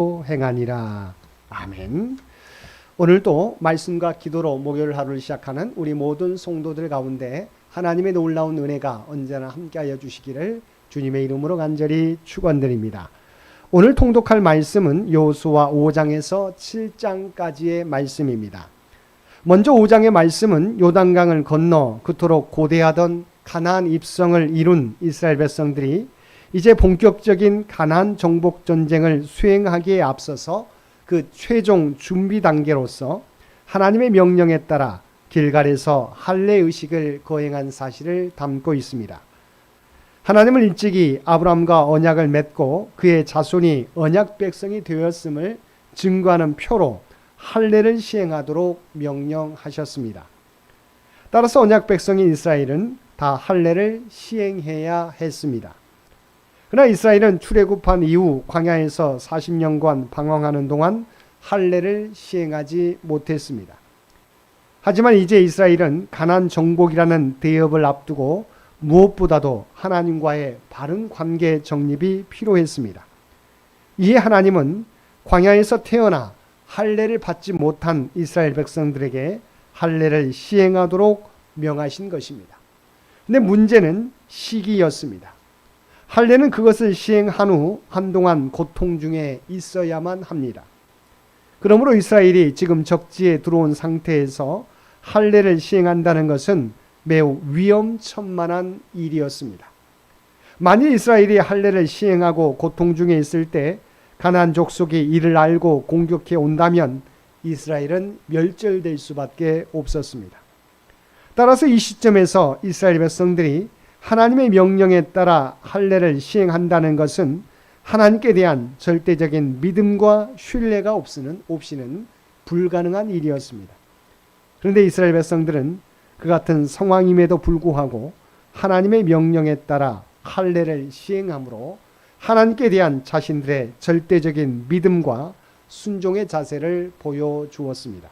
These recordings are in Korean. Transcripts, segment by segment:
행하니라. 아멘. 오늘도 말씀과 기도로 목요일 하루를 시작하는 우리 모든 성도들 가운데 하나님의 놀라운 은혜가 언제나 함께하여 주시기를 주님의 이름으로 간절히 축원드립니다. 오늘 통독할 말씀은 여호수아 5장에서 7장까지의 말씀입니다. 먼저 5장의 말씀은 요단강을 건너 그토록 고대하던 가나안 입성을 이룬 이스라엘 백성들이 이제 본격적인 가나안 정복 전쟁을 수행하기에 앞서서 그 최종 준비 단계로서 하나님의 명령에 따라 길갈에서 할례 의식을 거행한 사실을 담고 있습니다. 하나님은 일찍이 아브라함과 언약을 맺고 그의 자손이 언약 백성이 되었음을 증거하는 표로 할례를 시행하도록 명령하셨습니다. 따라서 언약 백성인 이스라엘은 다 할례를 시행해야 했습니다. 그러나 이스라엘은 출애굽한 이후 광야에서 40년간 방황하는 동안 할례를 시행하지 못했습니다. 하지만 이제 이스라엘은 가난 정복이라는 대업을 앞두고 무엇보다도 하나님과의 바른 관계 정립이 필요했습니다. 이에 하나님은 광야에서 태어나 할례를 받지 못한 이스라엘 백성들에게 할례를 시행하도록 명하신 것입니다. 근데 문제는 시기였습니다. 할례는 그것을 시행한 후 한동안 고통 중에 있어야만 합니다. 그러므로 이스라엘이 지금 적지에 들어온 상태에서 할례를 시행한다는 것은 매우 위험천만한 일이었습니다. 만일 이스라엘이 할례를 시행하고 고통 중에 있을 때 가나안 족속이 이를 알고 공격해 온다면 이스라엘은 멸절될 수밖에 없었습니다. 따라서 이 시점에서 이스라엘 백성들이 하나님의 명령에 따라 할례를 시행한다는 것은 하나님께 대한 절대적인 믿음과 신뢰가 없이는 없이는 불가능한 일이었습니다. 그런데 이스라엘 백성들은 그 같은 상황임에도 불구하고 하나님의 명령에 따라 할례를 시행함으로 하나님께 대한 자신들의 절대적인 믿음과 순종의 자세를 보여주었습니다.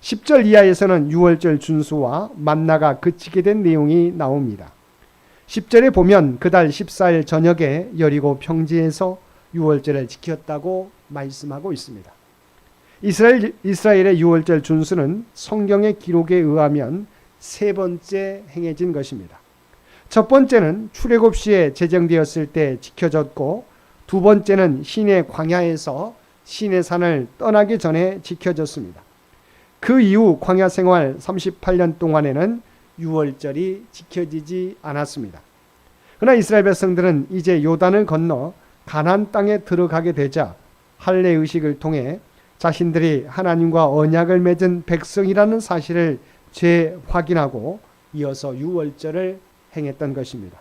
10절 이하에서는 6월절 준수와 만나가 그치게 된 내용이 나옵니다. 10절에 보면 그달 14일 저녁에 여리고 평지에서 6월절을 지켰다고 말씀하고 있습니다. 이스라엘, 이스라엘의 6월절 준수는 성경의 기록에 의하면 세 번째 행해진 것입니다. 첫 번째는 출애굽 시에 제정되었을 때 지켜졌고 두 번째는 신의 광야에서 신의 산을 떠나기 전에 지켜졌습니다. 그 이후 광야 생활 38년 동안에는 6월절이 지켜지지 않았습니다. 그러나 이스라엘 백성들은 이제 요단을 건너 가나안 땅에 들어가게 되자 할례 의식을 통해 자신들이 하나님과 언약을 맺은 백성이라는 사실을 재확인하고 이어서 6월절을 행했던 것입니다.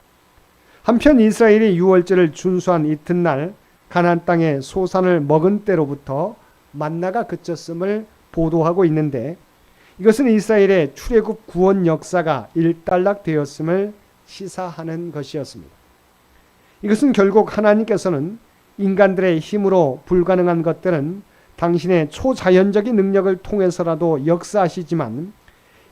한편 이스라엘이 6월절을 준수한 이튿날 가나안 땅의 소산을 먹은 때로부터 만나가 그쳤음을 보도하고 있는데 이것은 이스라엘의 출애굽 구원 역사가 일단락되었음을 시사하는 것이었습니다. 이것은 결국 하나님께서는 인간들의 힘으로 불가능한 것들은 당신의 초자연적인 능력을 통해서라도 역사하시지만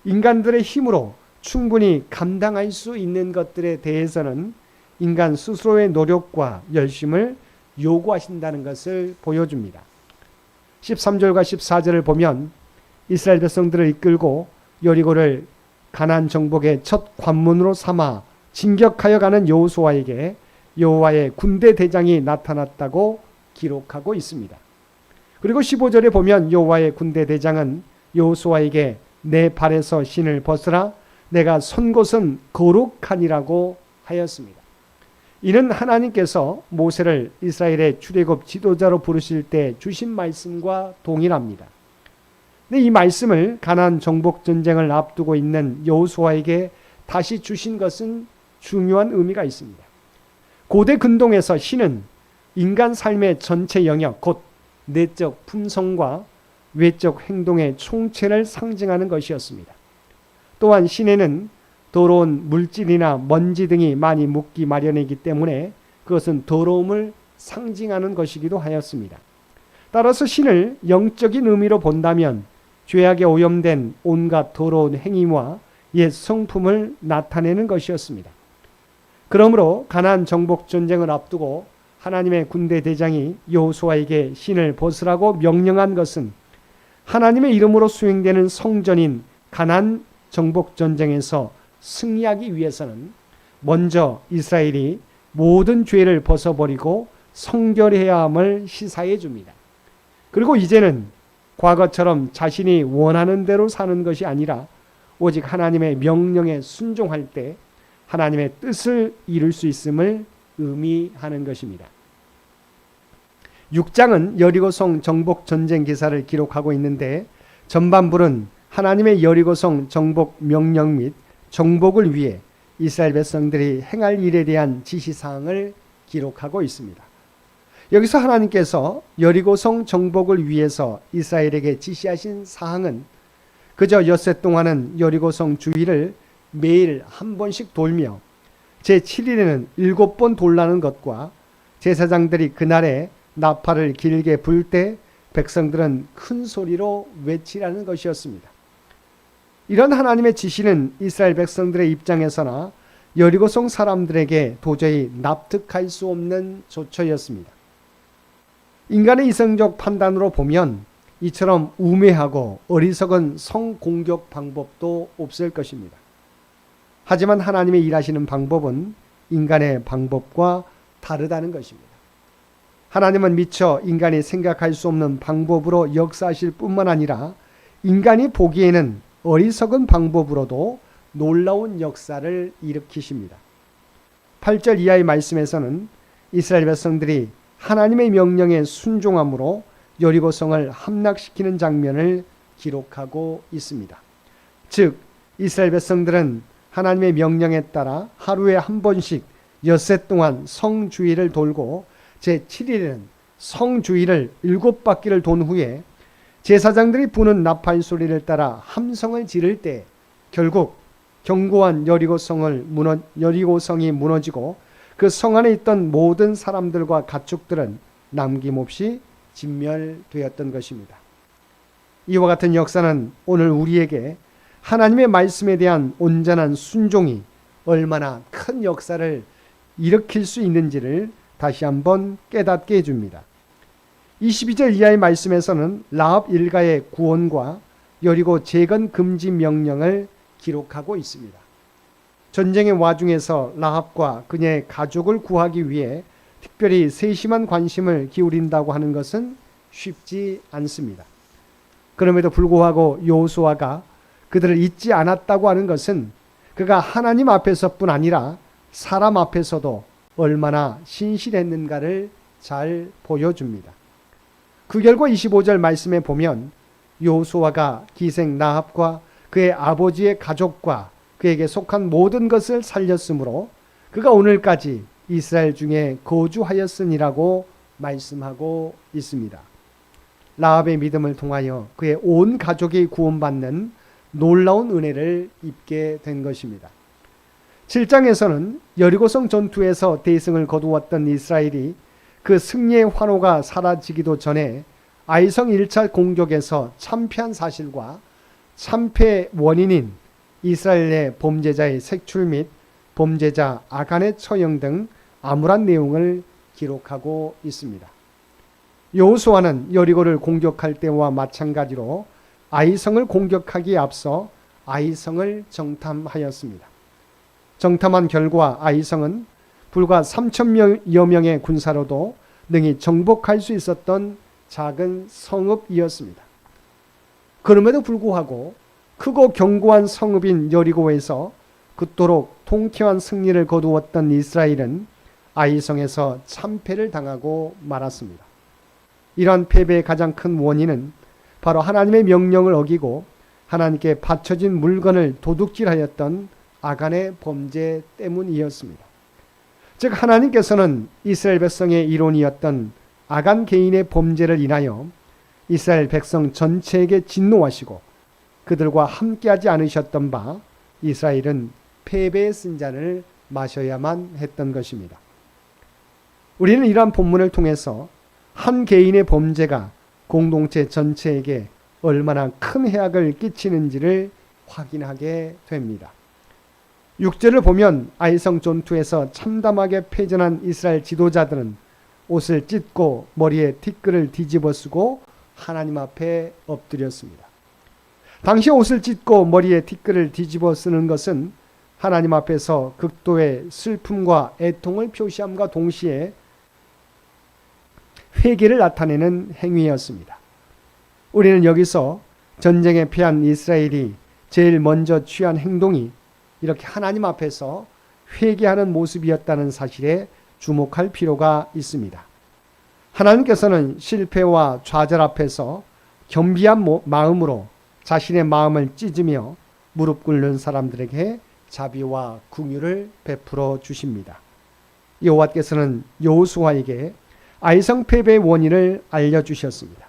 인간들의 힘으로 충분히 감당할 수 있는 것들에 대해서는 인간 스스로의 노력과 열심을 요구하신다는 것을 보여줍니다. 13절과 14절을 보면 이스라엘 백성들을 이끌고 여리고를 가난 정복의 첫 관문으로 삼아 진격하여 가는 여호수아에게 여호와의 군대 대장이 나타났다고 기록하고 있습니다. 그리고 15절에 보면 여호와의 군대 대장은 여호수아에게 내 발에서 신을 벗으라 내가 선 곳은 거룩하니라고 하였습니다. 이는 하나님께서 모세를 이스라엘의 출애굽 지도자로 부르실 때 주신 말씀과 동일합니다. 근데 이 말씀을 가난 정복 전쟁을 앞두고 있는 여호수아에게 다시 주신 것은 중요한 의미가 있습니다. 고대 근동에서 신은 인간 삶의 전체 영역 곧 내적 품성과 외적 행동의 총체를 상징하는 것이었습니다. 또한 신에는 더러운 물질이나 먼지 등이 많이 묻기 마련이기 때문에 그것은 더러움을 상징하는 것이기도 하였습니다. 따라서 신을 영적인 의미로 본다면 죄악에 오염된 온갖 더러운 행위와 옛 성품을 나타내는 것이었습니다. 그러므로 가난 정복 전쟁을 앞두고 하나님의 군대 대장이 여호수아에게 신을 벗으라고 명령한 것은 하나님의 이름으로 수행되는 성전인 가난 정복 전쟁에서 승리하기 위해서는 먼저 이스라엘이 모든 죄를 벗어버리고 성결해야 함을 시사해 줍니다. 그리고 이제는 과거처럼 자신이 원하는 대로 사는 것이 아니라 오직 하나님의 명령에 순종할 때 하나님의 뜻을 이룰 수 있음을 의미하는 것입니다. 6장은 여리고성 정복 전쟁 기사를 기록하고 있는데 전반부는 하나님의 여리고성 정복 명령 및 정복을 위해 이스라엘 백성들이 행할 일에 대한 지시 사항을 기록하고 있습니다. 여기서 하나님께서 여리고성 정복을 위해서 이스라엘에게 지시하신 사항은 그저 엿새 동안은 여리고성 주위를 매일 한 번씩 돌며 제 7일에는 일곱 번 돌라는 것과 제사장들이 그날에 나팔을 길게 불 때 백성들은 큰 소리로 외치라는 것이었습니다. 이런 하나님의 지시는 이스라엘 백성들의 입장에서나 여리고성 사람들에게 도저히 납득할 수 없는 조처였습니다. 인간의 이성적 판단으로 보면 이처럼 우매하고 어리석은 성공격 방법도 없을 것입니다. 하지만 하나님의 일하시는 방법은 인간의 방법과 다르다는 것입니다. 하나님은 미처 인간이 생각할 수 없는 방법으로 역사하실 뿐만 아니라 인간이 보기에는 어리석은 방법으로도 놀라운 역사를 일으키십니다. 8절 이하의 말씀에서는 이스라엘 백성들이 하나님의 명령에 순종함으로 여리고성을 함락시키는 장면을 기록하고 있습니다. 즉 이스라엘 백성들은 하나님의 명령에 따라 하루에 한 번씩 엿새 동안 성주의를 돌고 제 7일에는 성주의를 일곱 바퀴를 돈 후에 제사장들이 부는 나팔 소리를 따라 함성을 지를 때 결국 견고한 여리고성을 무너 여리고성이 무너지고 그 성 안에 있던 모든 사람들과 가축들은 남김없이 진멸되었던 것입니다. 이와 같은 역사는 오늘 우리에게 하나님의 말씀에 대한 온전한 순종이 얼마나 큰 역사를 일으킬 수 있는지를 다시 한번 깨닫게 해줍니다. 22절 이하의 말씀에서는 라합 일가의 구원과 여리고 재건 금지 명령을 기록하고 있습니다. 전쟁의 와중에서 라합과 그녀의 가족을 구하기 위해 특별히 세심한 관심을 기울인다고 하는 것은 쉽지 않습니다. 그럼에도 불구하고 요수아가 그들을 잊지 않았다고 하는 것은 그가 하나님 앞에서뿐 아니라 사람 앞에서도 얼마나 신실했는가를 잘 보여줍니다. 그 결과 25절 말씀에 보면 요수아가 기생 나합과 그의 아버지의 가족과 그에게 속한 모든 것을 살렸으므로 그가 오늘까지 이스라엘 중에 거주하였으니라고 말씀하고 있습니다. 라합의 믿음을 통하여 그의 온 가족이 구원받는 놀라운 은혜를 입게 된 것입니다. 7장에서는 여리고성 전투에서 대승을 거두었던 이스라엘이 그 승리의 환호가 사라지기도 전에 아이성 1차 공격에서 참패한 사실과 참패 원인인 이스라엘의 범죄자의 색출 및 범죄자 아간의 처형 등 암울한 내용을 기록하고 있습니다. 여호수아는 여리고를 공격할 때와 마찬가지로 아이성을 공격하기에 앞서 아이성을 정탐하였습니다. 정탐한 결과 아이성은 불과 3천여 명의 군사로도 능히 정복할 수 있었던 작은 성읍이었습니다. 그럼에도 불구하고 크고 견고한 성읍인 여리고에서 그토록 통쾌한 승리를 거두었던 이스라엘은 아이성에서 참패를 당하고 말았습니다. 이러한 패배의 가장 큰 원인은 바로 하나님의 명령을 어기고 하나님께 바쳐진 물건을 도둑질하였던 아간의 범죄 때문이었습니다. 즉 하나님께서는 이스라엘 백성의 이론이었던 아간 개인의 범죄를 인하여 이스라엘 백성 전체에게 진노하시고 그들과 함께하지 않으셨던 바 이스라엘은 패배의 쓴잔을 마셔야만 했던 것입니다. 우리는 이러한 본문을 통해서 한 개인의 범죄가 공동체 전체에게 얼마나 큰 해악을 끼치는지를 확인하게 됩니다. 6절을 보면 아이성 전투에서 참담하게 패전한 이스라엘 지도자들은 옷을 찢고 머리에 티끌을 뒤집어 쓰고 하나님 앞에 엎드렸습니다. 당시 옷을 찢고 머리에 티끌을 뒤집어 쓰는 것은 하나님 앞에서 극도의 슬픔과 애통을 표시함과 동시에 회개를 나타내는 행위였습니다. 우리는 여기서 전쟁에 패한 이스라엘이 제일 먼저 취한 행동이 이렇게 하나님 앞에서 회개하는 모습이었다는 사실에 주목할 필요가 있습니다. 하나님께서는 실패와 좌절 앞에서 겸비한 마음으로 자신의 마음을 찢으며 무릎 꿇는 사람들에게 자비와 궁유를 베풀어 주십니다. 여호와께서는 여호수아에게 아이성 패배의 원인을 알려 주셨습니다.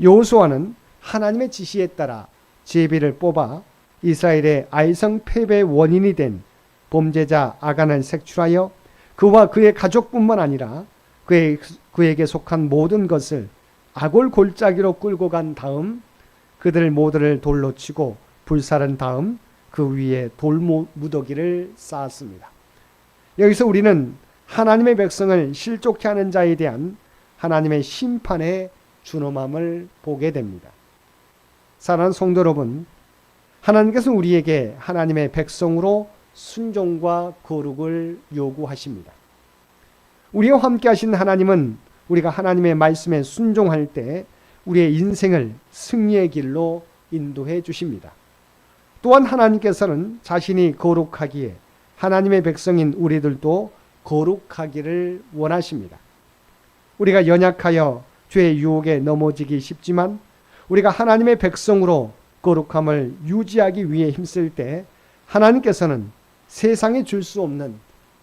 여호수아는 하나님의 지시에 따라 제비를 뽑아 이스라엘의 아이성 패배의 원인이 된 범죄자 아간을 색출하여 그와 그의 가족뿐만 아니라 그에게 속한 모든 것을 아골 골짜기로 끌고 간 다음 그들 모두를 돌로 치고 불살은 다음 그 위에 돌 무더기를 쌓았습니다. 여기서 우리는 하나님의 백성을 실족케 하는 자에 대한 하나님의 심판의 준엄함을 보게 됩니다. 사랑하는 성도 여러분, 하나님께서 우리에게 하나님의 백성으로 순종과 거룩을 요구하십니다. 우리와 함께 하신 하나님은 우리가 하나님의 말씀에 순종할 때 우리의 인생을 승리의 길로 인도해 주십니다. 또한 하나님께서는 자신이 거룩하기에 하나님의 백성인 우리들도 거룩하기를 원하십니다. 우리가 연약하여 죄의 유혹에 넘어지기 쉽지만 우리가 하나님의 백성으로 거룩함을 유지하기 위해 힘쓸 때 하나님께서는 세상에 줄수 없는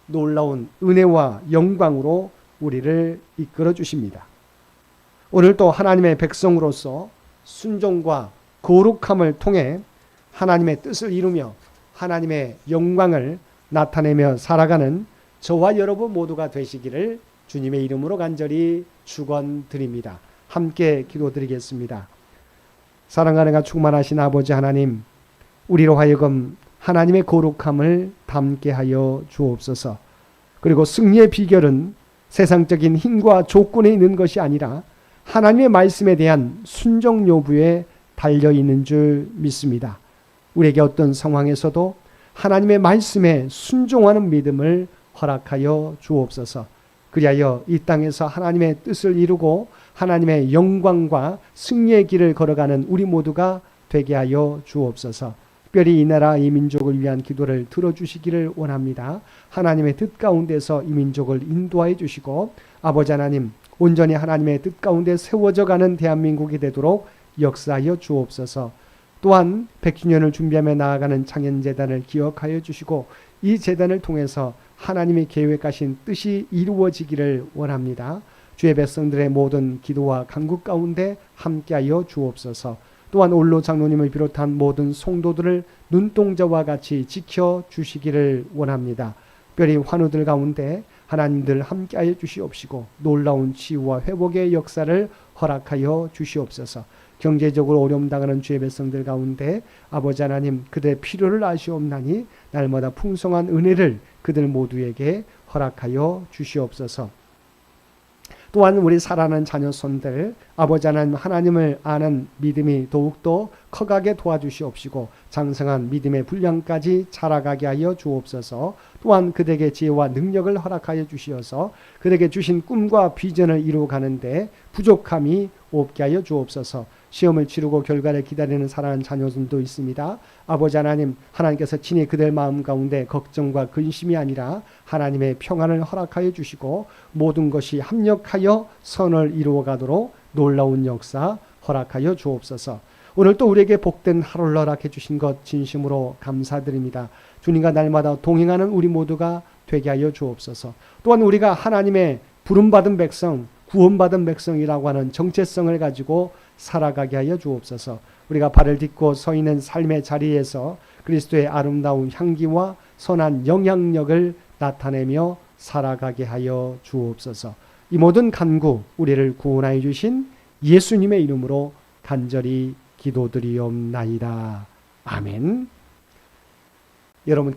놀라운 은혜와 영광으로 우리를 이끌어 주십니다. 오늘 또 하나님의 백성으로서 순종과 거룩함을 통해 하나님의 뜻을 이루며 하나님의 영광을 나타내며 살아가는 저와 여러분 모두가 되시기를 주님의 이름으로 간절히 축원드립니다. 함께 기도드리겠습니다. 사랑하는 가 충만하신 아버지 하나님, 우리로 하여금 하나님의 거룩함을 담게 하여 주옵소서. 그리고 승리의 비결은 세상적인 힘과 조건에 있는 것이 아니라 하나님의 말씀에 대한 순종 여부에 달려 있는 줄 믿습니다. 우리에게 어떤 상황에서도 하나님의 말씀에 순종하는 믿음을 허락하여 주옵소서. 그리하여 이 땅에서 하나님의 뜻을 이루고 하나님의 영광과 승리의 길을 걸어가는 우리 모두가 되게 하여 주옵소서. 특별히 이 나라 이 민족을 위한 기도를 들어주시기를 원합니다. 하나님의 뜻 가운데서 이 민족을 인도하여 주시고 아버지 하나님 온전히 하나님의 뜻 가운데 세워져 가는 대한민국이 되도록 역사하여 주옵소서. 또한 100주년을 준비하며 나아가는 창현재단을 기억하여 주시고 이 재단을 통해서 하나님의 계획하신 뜻이 이루어지기를 원합니다. 주의 백성들의 모든 기도와 간구 가운데 함께하여 주옵소서. 또한 올로 장로님을 비롯한 모든 성도들을 눈동자와 같이 지켜 주시기를 원합니다. 특별히 환우들 가운데 하나님들 함께하여 주시옵시고 놀라운 치유와 회복의 역사를 허락하여 주시옵소서. 경제적으로 어려움 당하는 주의 백성들 가운데 아버지 하나님 그들의 필요를 아시옵나니 날마다 풍성한 은혜를 그들 모두에게 허락하여 주시옵소서. 또한 우리 사랑하는 자녀손들 아버지 하나님 하나님을 아는 믿음이 더욱더 커가게 도와주시옵시고 장성한 믿음의 분량까지 자라가게 하여 주옵소서. 또한 그들에게 지혜와 능력을 허락하여 주시어서 그들에게 주신 꿈과 비전을 이루어 가는데 부족함이 없게 하여 주옵소서 시험을 치르고 결과를 기다리는 사랑하는 자녀들도 있습니다. 아버지 하나님, 하나님께서 친히 그들 마음 가운데 걱정과 근심이 아니라 하나님의 평안을 허락하여 주시고 모든 것이 합력하여 선을 이루어 가도록 놀라운 역사 허락하여 주옵소서. 오늘 또 우리에게 복된 하루를 허락해 주신 것 진심으로 감사드립니다. 주님과 날마다 동행하는 우리 모두가 되게 하여 주옵소서. 또한 우리가 하나님의 부름받은 백성, 구원받은 백성이라고 하는 정체성을 가지고 살아가게 하여 주옵소서. 우리가 발을 딛고 서 있는 삶의 자리에서 그리스도의 아름다운 향기와 선한 영향력을 나타내며 살아가게 하여 주옵소서. 이 모든 간구 우리를 구원하여 주신 예수님의 이름으로 간절히 기도드리옵나이다. 아멘. 여러분